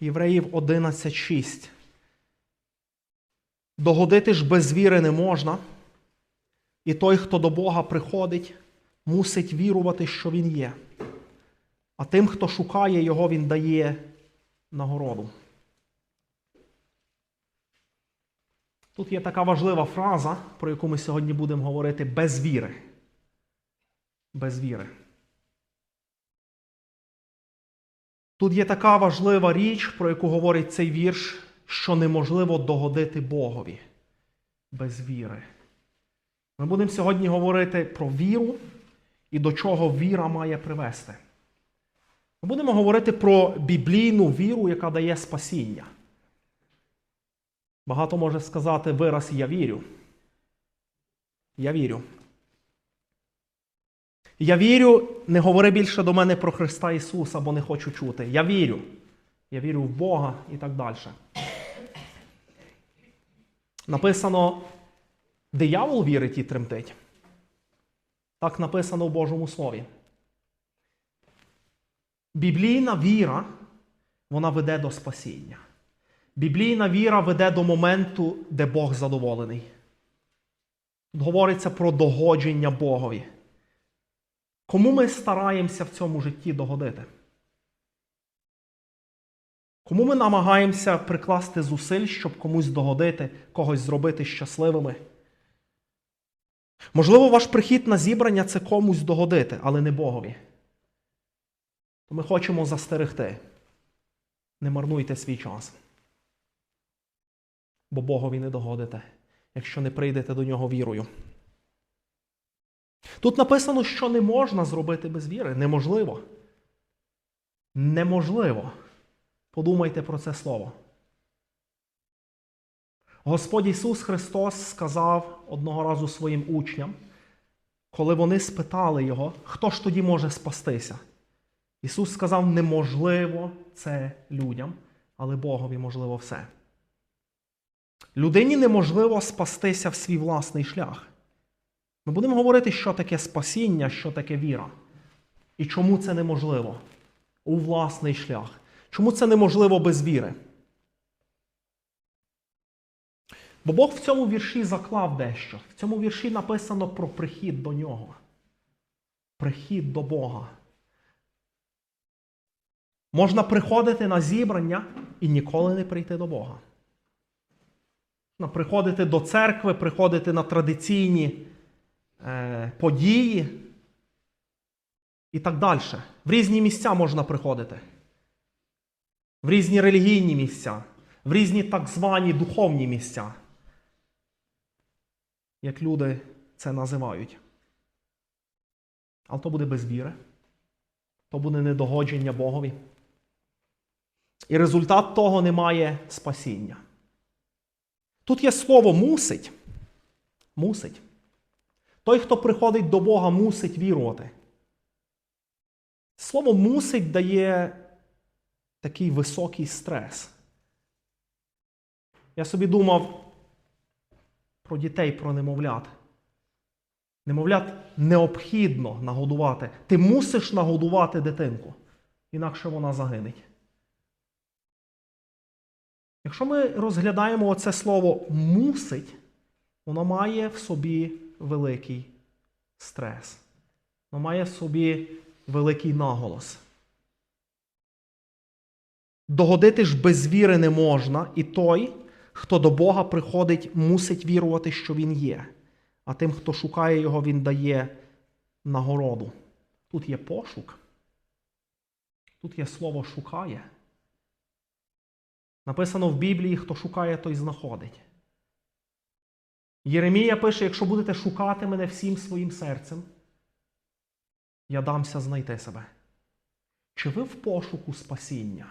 Євреїв 11.6. Догодити ж без віри не можна, і той, хто до Бога приходить, мусить вірувати, що Він є. А тим, хто шукає Його, Він дає нагороду. Тут є така важлива фраза, про яку ми сьогодні будемо говорити без віри. Без віри. Тут є така важлива річ, про яку говорить цей вірш, що неможливо догодити Богові без віри. Ми будемо сьогодні говорити про віру і до чого віра має привести. Ми будемо говорити про біблійну віру, яка дає спасіння. Багато може сказати вираз Я вірю. Я вірю. Я вірю, не говори більше до мене про Христа Ісуса, бо не хочу чути. Я вірю. Я вірю в Бога і так далі. Написано, диявол вірить і тремтить. Так написано в Божому Слові. Біблійна віра, вона веде до спасіння. Біблійна віра веде до моменту, де Бог задоволений. Тут говориться про догодження Богові. Кому ми стараємося в цьому житті догодити? Кому ми намагаємося прикласти зусиль, щоб комусь догодити, когось зробити щасливими? Можливо, ваш прихід на зібрання це комусь догодити, але не Богові. Ми хочемо застерегти. Не марнуйте свій час. Бо Богові не догодите, якщо не прийдете до нього вірою. Тут написано, що не можна зробити без віри. Неможливо. Неможливо. Подумайте про це слово. Господь Ісус Христос сказав одного разу своїм учням, коли вони спитали Його, хто ж тоді може спастися? Ісус сказав, неможливо це людям, але Богові можливо все. Людині неможливо спастися в свій власний шлях. Ми будемо говорити, що таке спасіння, що таке віра. І чому це неможливо у власний шлях. Чому це неможливо без віри? Бо Бог в цьому вірші заклав дещо. В цьому вірші написано про прихід до нього. Прихід до Бога. Можна приходити на зібрання і ніколи не прийти до Бога. Приходити до церкви, приходити на традиційні події і так далі. В різні місця можна приходити. В різні релігійні місця, в різні так звані духовні місця, як люди це називають. Але то буде без віри, то буде недогодження Богові. І результат того немає спасіння. Тут є слово мусить. Мусить. Той, хто приходить до Бога, мусить вірувати. Слово мусить дає такий високий стрес. Я собі думав про дітей, про немовлят. Немовлят необхідно нагодувати. Ти мусиш нагодувати дитинку, інакше вона загинеть. Якщо ми розглядаємо оце слово мусить, воно має в собі великий стрес. Воно має в собі великий наголос. Догодити ж без віри не можна, і той, хто до Бога приходить, мусить вірувати, що Він є. А тим, хто шукає Його, Він дає нагороду. Тут є пошук, тут є слово шукає. Написано в Біблії, хто шукає, той знаходить. Єремія пише: якщо будете шукати мене всім своїм серцем, я дамся знайти себе. Чи ви в пошуку спасіння?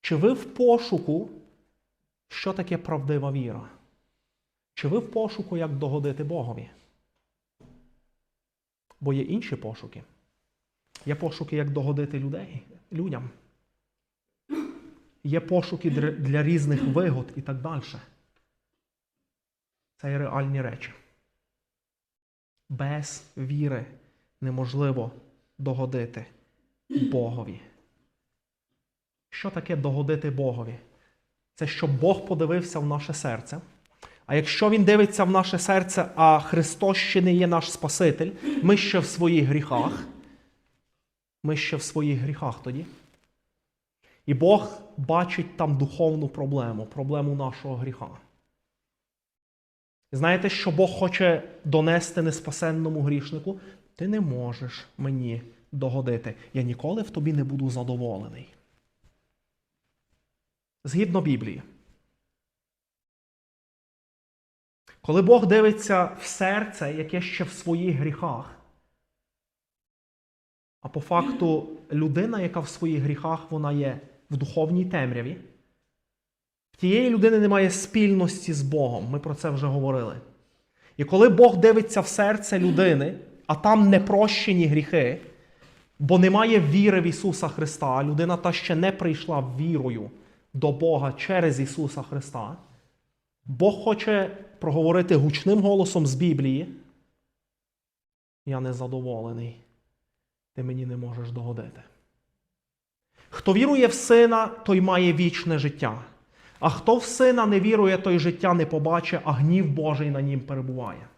Чи ви в пошуку, що таке правдива віра? Чи ви в пошуку, як догодити Богові? Бо є інші пошуки. Є пошуки, як догодити людей, людям. Є пошуки для різних вигод і так далі. Це є реальні речі. Без віри неможливо догодити Богові. Що таке догодити Богові? Це щоб Бог подивився в наше серце. А якщо Він дивиться в наше серце, а Христос ще не є наш Спаситель, ми ще в своїх гріхах. Ми ще в своїх гріхах тоді. І Бог бачить там духовну проблему, проблему нашого гріха. Знаєте, що Бог хоче донести неспасенному грішнику? Ти не можеш мені догодити. Я ніколи в тобі не буду задоволений. Згідно Біблії. Коли Бог дивиться в серце, яке ще в своїх гріхах, а по факту людина, яка в своїх гріхах, вона є в духовній темряві, тієї людини немає спільності з Богом. Ми про це вже говорили. І коли Бог дивиться в серце людини, а там не прощені гріхи, бо немає віри в Ісуса Христа, людина та ще не прийшла вірою до Бога через Ісуса Христа, Бог хоче проговорити гучним голосом з Біблії. Я незадоволений. Ти мені не можеш догодити. Хто вірує в сина, той має вічне життя. А хто в сина не вірує, той життя не побачить, а гнів Божий на нім перебуває.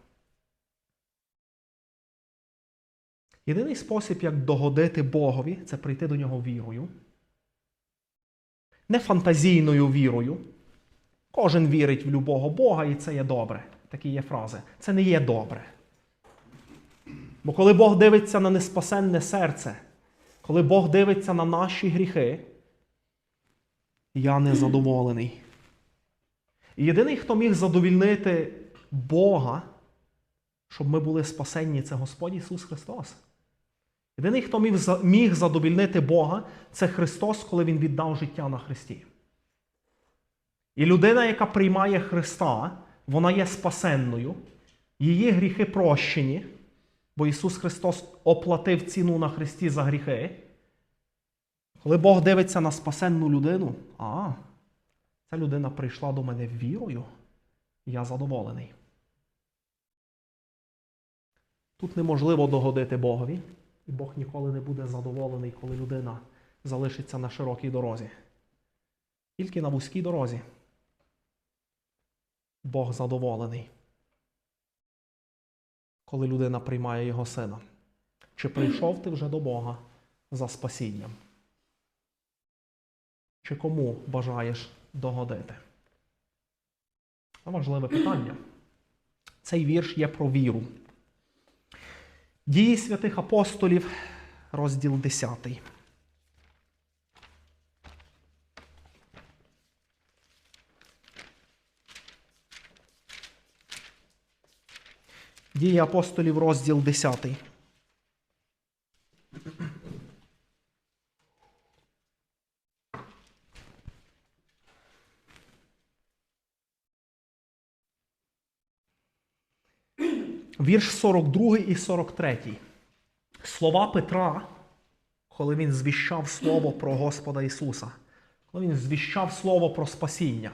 Єдиний спосіб, як догодити Богові, це прийти до нього вірою. Не фантазійною вірою. Кожен вірить в любого Бога, і це є добре. Такі є фрази. Це не є добре. Бо коли Бог дивиться на неспасенне серце, коли Бог дивиться на наші гріхи, я незадоволений. Єдиний, хто міг задовільнити Бога, щоб ми були спасенні, це Господь Ісус Христос. Єдиний, хто міг задовільнити Бога, це Христос, коли Він віддав життя на Христі. І людина, яка приймає Христа, вона є спасенною, її гріхи прощені, бо Ісус Христос оплатив ціну на Христі за гріхи. Коли Бог дивиться на спасенну людину, а, ця людина прийшла до мене вірою, я задоволений. Тут неможливо догодити Богові, і Бог ніколи не буде задоволений, коли людина залишиться на широкій дорозі. Тільки на вузькій дорозі Бог задоволений, коли людина приймає його сина. Чи прийшов ти вже до Бога за спасінням? Чи кому бажаєш догодити? Важливе питання. Цей вірш є про віру. Дії святих апостолів, розділ 10. Дії апостолів, розділ 10. Вірш 42 і 43. Слова Петра, коли він звіщав слово про Господа Ісуса, коли він звіщав слово про спасіння.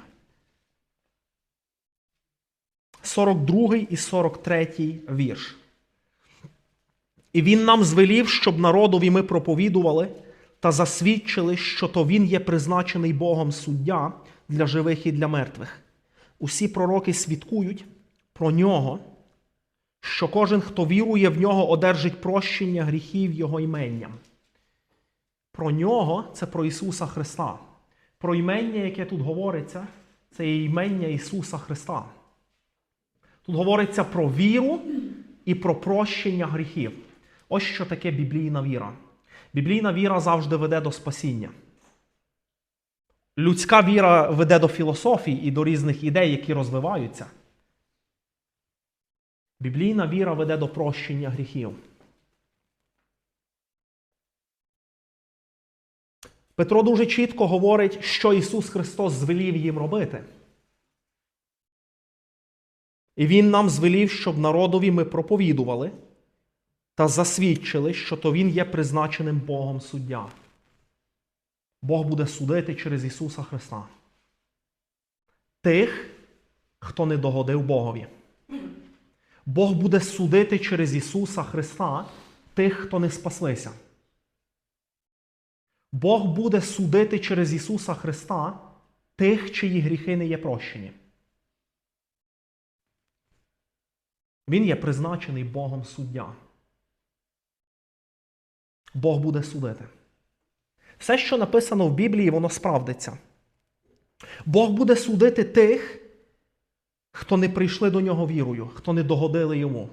42 і 43 вірш. І він нам звелів, щоб народові ми проповідували та засвідчили, що то він є призначений Богом суддя для живих і для мертвих. Усі пророки свідкують про нього, що кожен, хто вірує в нього, одержить прощення гріхів Його іменням. Про нього це про Ісуса Христа. Про імення, яке тут говориться, це є імення Ісуса Христа. Тут говориться про віру і про прощення гріхів. Ось що таке біблійна віра. Біблійна віра завжди веде до спасіння. Людська віра веде до філософії і до різних ідей, які розвиваються. Біблійна віра веде до прощення гріхів. Петро дуже чітко говорить, що Ісус Христос звелів їм робити. І Він нам звелів, щоб народові ми проповідували та засвідчили, що то Він є призначеним Богом суддя. Бог буде судити через Ісуса Христа. Тих, хто не догодив Богові. Бог буде судити через Ісуса Христа тих, хто не спаслися. Бог буде судити через Ісуса Христа тих, чиї гріхи не є прощені. Він є призначений Богом суддя. Бог буде судити. Все, що написано в Біблії, воно справдиться. Бог буде судити тих, хто не прийшли до нього вірою, хто не догодили йому.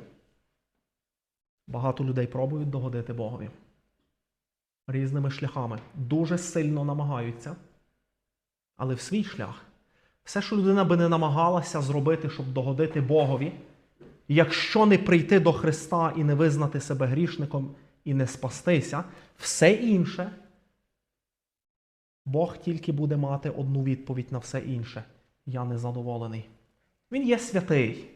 Багато людей пробують догодити Богові різними шляхами. Дуже сильно намагаються, але в свій шлях. Все, що людина би не намагалася зробити, щоб догодити Богові, якщо не прийти до Христа і не визнати себе грішником і не спастися, все інше, Бог тільки буде мати одну відповідь на все інше. Я незадоволений. Він є святий.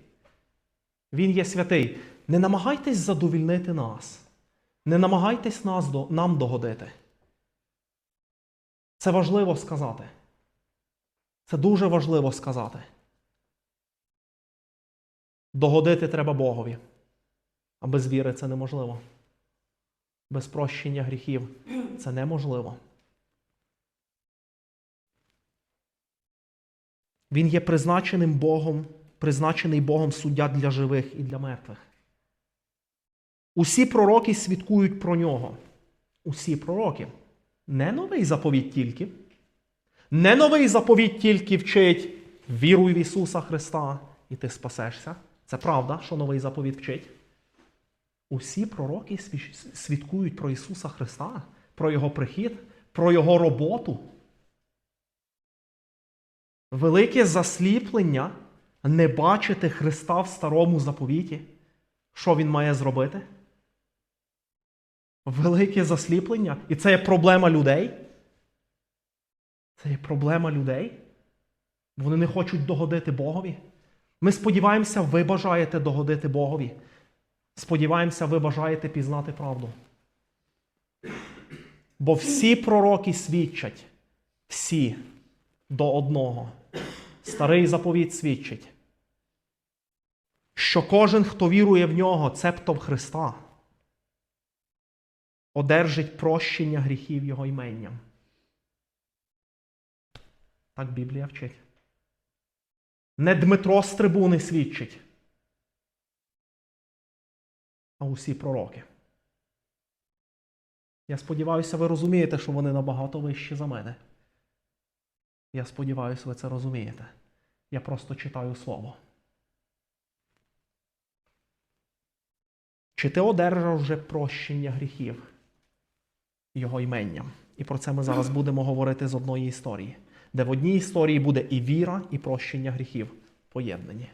Він є святий. Не намагайтесь задовільнити нас. Не намагайтесь нас, нам догодити. Це важливо сказати. Це дуже важливо сказати. Догодити треба Богові. А без віри це неможливо. Без прощення гріхів це неможливо. Він є призначеним Богом, призначений Богом суддя для живих і для мертвих. Усі пророки свідкують про нього. Усі пророки. Не новий заповідь тільки. Не новий заповідь тільки вчить віруй в Ісуса Христа, і ти спасешся. Це правда, що новий заповідь вчить. Усі пророки свідкують про Ісуса Христа, про Його прихід, про Його роботу. Велике засліплення не бачити Христа в старому заповіті. Що Він має зробити? Велике засліплення. І це є проблема людей. Це є проблема людей. Вони не хочуть догодити Богові. Ми сподіваємося, ви бажаєте догодити Богові. Сподіваємося, ви бажаєте пізнати правду. Бо всі пророки свідчать, всі до одного. Старий заповіт свідчить, що кожен, хто вірує в нього, цебто в Христа, одержить прощення гріхів Його іменням. Так Біблія вчить. Не Дмитро з трибуни свідчить, а усі пророки. Я сподіваюся, ви розумієте, що вони набагато вищі за мене. Я сподіваюся, ви це розумієте. Я просто читаю слово. Чи ти одержав вже прощення гріхів його іменням? І про це ми зараз будемо говорити з одної історії, де в одній історії буде і віра, і прощення гріхів поєднані.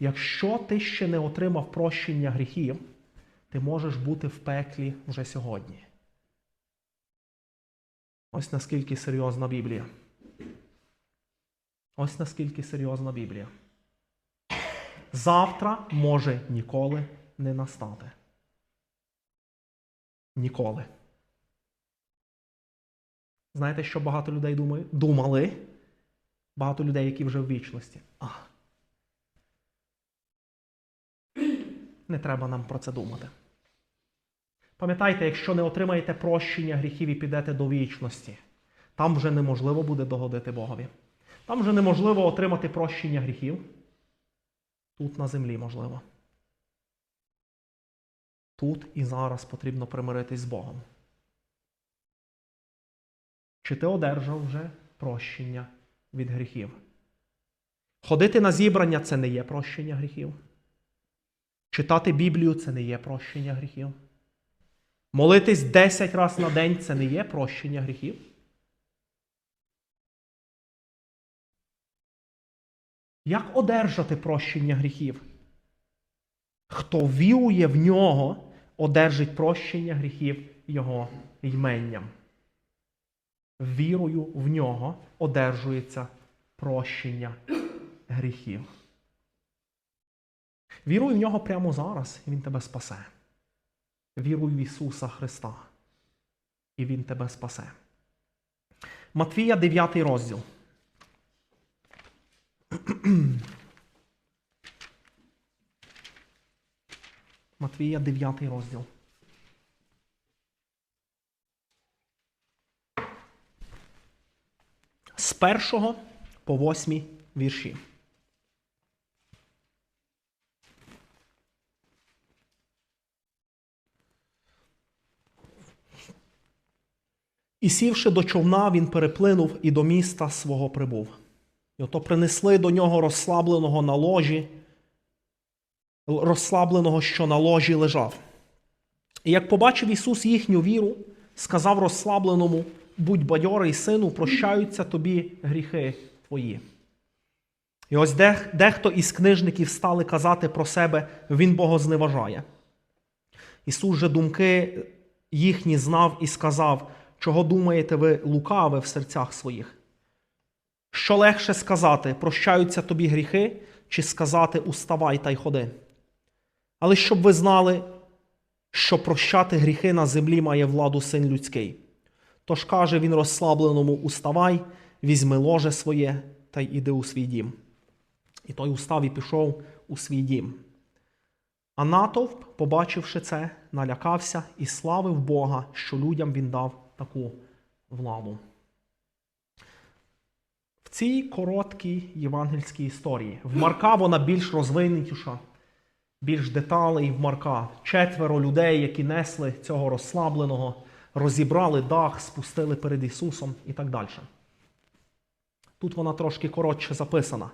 Якщо ти ще не отримав прощення гріхів, ти можеш бути в пеклі вже сьогодні. Ось наскільки серйозна Біблія. Ось наскільки серйозна Біблія. Завтра може ніколи не настати. Ніколи. Знаєте, що багато людей думає? думали? Багато людей, які вже в вічності. А. Не треба нам про це думати. Пам'ятайте, якщо не отримаєте прощення гріхів і підете до вічності, там вже неможливо буде догодити Богові. Там вже неможливо отримати прощення гріхів. Тут на землі можливо. Тут і зараз потрібно примиритись з Богом. Чи ти одержав вже прощення від гріхів? Ходити на зібрання це не є прощення гріхів. Читати Біблію це не є прощення гріхів. Молитись 10 разів на день це не є прощення гріхів. Як одержати прощення гріхів? Хто вірує в нього, одержить прощення гріхів Його йменням. Вірою в нього одержується прощення гріхів. Віруй в нього прямо зараз, і Він тебе спасе. Віруй в Ісуса Христа, і Він тебе спасе. Матвія 9 розділ. Матвія 9 розділ. З першого по восьмій вірші. І сівши до човна, він переплинув і до міста свого прибув. І принесли до нього розслабленого на ложі, розслабленого, що на ложі лежав. І як побачив Ісус їхню віру, сказав розслабленому: будь бадьорий, сину, прощаються тобі гріхи твої. І ось дех, дехто із книжників стали казати про себе, він богозневажає. Ісус же думки їхні знав і сказав, чого думаєте ви лукаве в серцях своїх? Що легше сказати, прощаються тобі гріхи, чи сказати уставай та й ходи? Але щоб ви знали, що прощати гріхи на землі має владу син людський. Тож каже він розслабленому уставай, візьми ложе своє та й іди у свій дім. І той устав і пішов у свій дім. А натовп, побачивши це, налякався і славив Бога, що людям він дав таку владу. Цій короткій євангельській історії в Марка вона більш розвинутіша, більш деталей в Марка. Четверо людей, які несли цього розслабленого, розібрали дах, спустили перед Ісусом і так далі. Тут вона трошки коротше записана.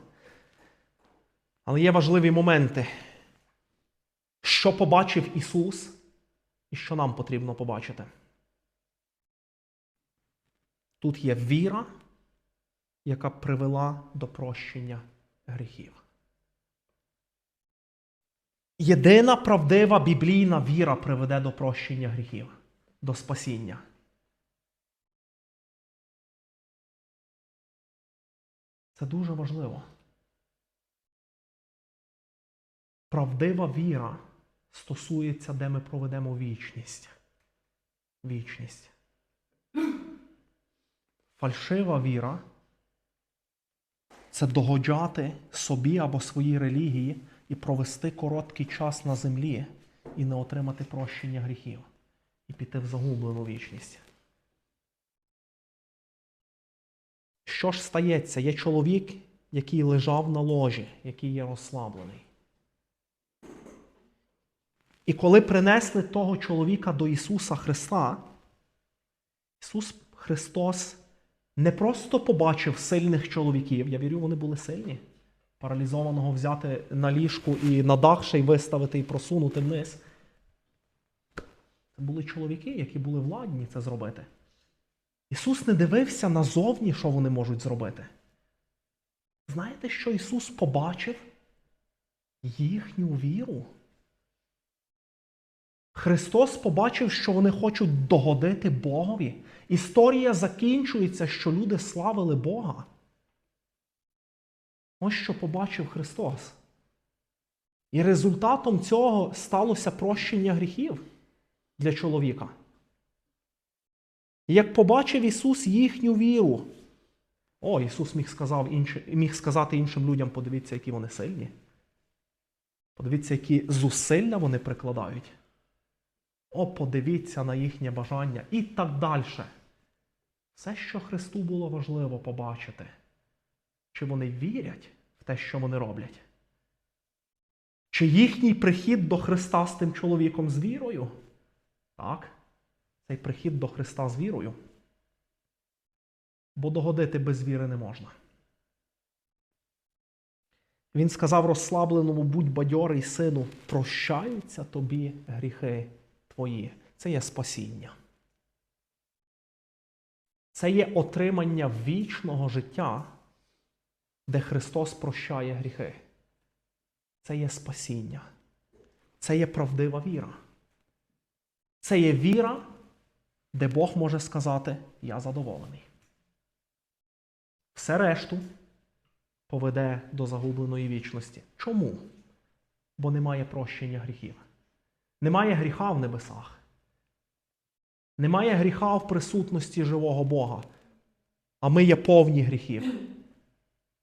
Але є важливі моменти, що побачив Ісус і що нам потрібно побачити. Тут є віра, яка привела до прощення гріхів. Єдина правдива біблійна віра приведе до прощення гріхів, до спасіння. Це дуже важливо. Правдива віра стосується, де ми проведемо вічність. Вічність. Фальшива віра це догоджати собі або своїй релігії і провести короткий час на землі і не отримати прощення гріхів, і піти в загублену вічність. Що ж стається? Є чоловік, який лежав на ложі, який є розслаблений. І коли принесли того чоловіка до Ісуса Христа, Ісус Христос не просто побачив сильних чоловіків, я вірю, вони були сильні. Паралізованого взяти на ліжку і на дах ще й виставити і просунути вниз. Це були чоловіки, які були владні це зробити. Ісус не дивився назовні, що вони можуть зробити. Знаєте, що Ісус побачив? Їхню віру. Христос побачив, що вони хочуть догодити Богові. Історія закінчується, що люди славили Бога. Ось що побачив Христос. І результатом цього сталося прощення гріхів для чоловіка. І як побачив Ісус їхню віру, о, Ісус міг, сказав інші, міг сказати іншим людям, подивіться, які вони сильні. Подивіться, які зусилля вони прикладають. О, подивіться на їхнє бажання і так далі. Все, що Христу було важливо побачити, чи вони вірять в те, що вони роблять? Чи їхній прихід до Христа з тим чоловіком з вірою? Так, цей прихід до Христа з вірою. Бо догодити без віри не можна. Він сказав розслабленому, будь бадьорий, сину, прощаються тобі гріхи твої. Це є спасіння. Це є отримання вічного життя, де Христос прощає гріхи. Це є спасіння. Це є правдива віра. Це є віра, де Бог може сказати, я задоволений. Все решту поведе до загубленої вічності. Чому? Бо немає прощення гріхів. Немає гріха в небесах. Немає гріха в присутності живого Бога. А ми є повні гріхів.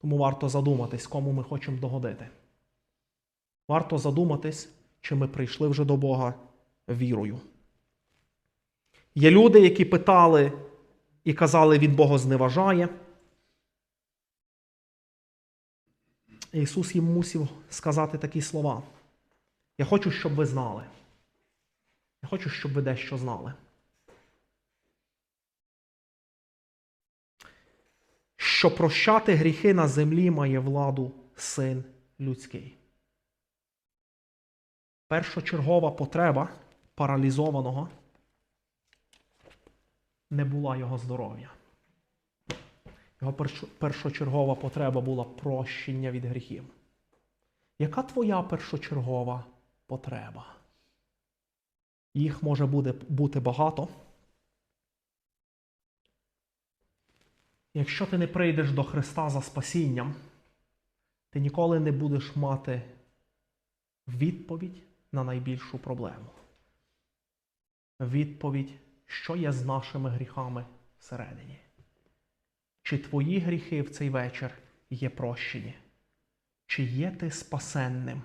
Тому варто задуматись, кому ми хочемо догодити. Варто задуматись, чи ми прийшли вже до Бога вірою. Є люди, які питали і казали, він Бога зневажає. Ісус їм мусив сказати такі слова. Я хочу, щоб ви знали. Я хочу, щоб ви дещо знали. Що прощати гріхи на землі має владу син людський. Першочергова потреба паралізованого не була його здоров'я. Його першочергова потреба була прощення від гріхів. Яка твоя першочергова потреба? Їх може буде, бути багато. Якщо ти не прийдеш до Христа за спасінням, ти ніколи не будеш мати відповідь на найбільшу проблему. Відповідь, що є з нашими гріхами всередині. Чи твої гріхи в цей вечір є прощені? Чи є ти спасенним?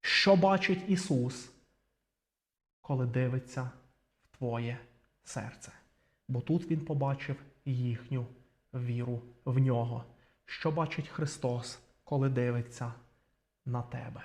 Що бачить Ісус, коли дивиться в твоє серце? Бо тут Він побачив їхню віру в нього. Що бачить Христос, коли дивиться на тебе?